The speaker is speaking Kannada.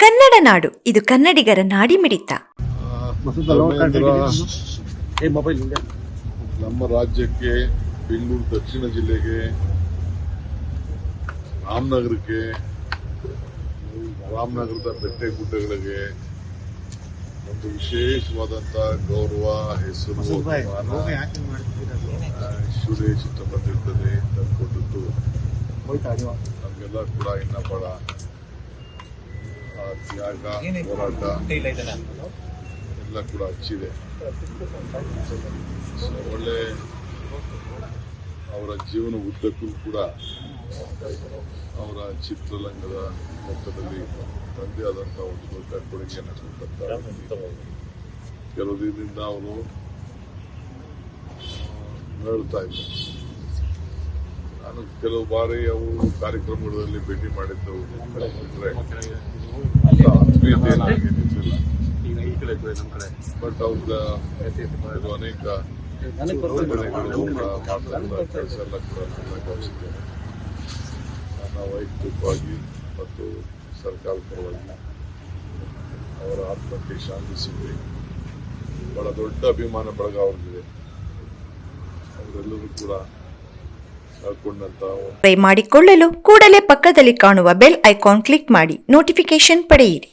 ಕನ್ನಡ ನಾಡು. ಇದು ಕನ್ನಡಿಗರ ಮೊಬೈಲ್ ಹಿಂಗೆ. ನಮ್ಮ ರಾಜ್ಯಕ್ಕೆ ಬೆಂಗಳೂರು ದಕ್ಷಿಣ ಜಿಲ್ಲೆಗೆ ರಾಮನಗರಕ್ಕೆ ರಾಮನಗರದ ಬೆಟ್ಟೆ ಗುಡ್ಡಗಳಿಗೆ ಒಂದು ವಿಶೇಷವಾದಂತ ಗೌರವ ಹೆಸರು ಸುರೇಶ್ ಚಿತ್ರಪಟ್ಟಿರ್ತದೆ ತಂದುಕೊಟ್ಟದ್ದು ನಮಗೆಲ್ಲ ಕೂಡ ಇನ್ನ ಬಹಳ ತ್ಯಾಗ ಹೋರಾಟ ಎಲ್ಲ ಕೂಡ ಹಚ್ಚಿದೆ. ಒಳ್ಳೆ ಅವರ ಜೀವನ ಉದ್ದಕ್ಕೂ ಕೂಡ ಅವರ ಚಿತ್ರರಂಗದ ಮೊತ್ತದಲ್ಲಿ ತಂದೆ ಆದಂತಹ ಒಂದು ದೊಡ್ಡ ಕೊಡುಗೆಯನ್ನು ಕೊಟ್ಟಂತ ಕೆಲವು ದಿನದಿಂದ ಅವರು ಹೇಳ್ತಾ ಇದ್ದರು ನಾನು ಕೆಲವು ಬಾರಿ ಅವರು ಕಾರ್ಯಕ್ರಮಗಳಲ್ಲಿ ಭೇಟಿ ಮಾಡಿದ್ದವರು ಮತ್ತು ಪರವಾಗಿ ಅವರ ಆತ್ಮಕ್ಕೆ ಶಾಂತಿ ಸಿಗಲಿ ಬಹಳ ದೊಡ್ಡ ಅಭಿಮಾನ ಬಳಗ ಅವ್ರಿಗಿದೆ ಅವರೆಲ್ಲರೂ ಕೂಡ ಮಾಡಿಕೊಳ್ಳಲು ಕೂಡಲೇ ಪಕ್ಕದಲ್ಲಿ ಕಾಣುವ ಬೆಲ್ ಐಕಾನ್ ಕ್ಲಿಕ್ ಮಾಡಿ ನೋಟಿಫಿಕೇಶನ್ ಪಡೆಯಿರಿ.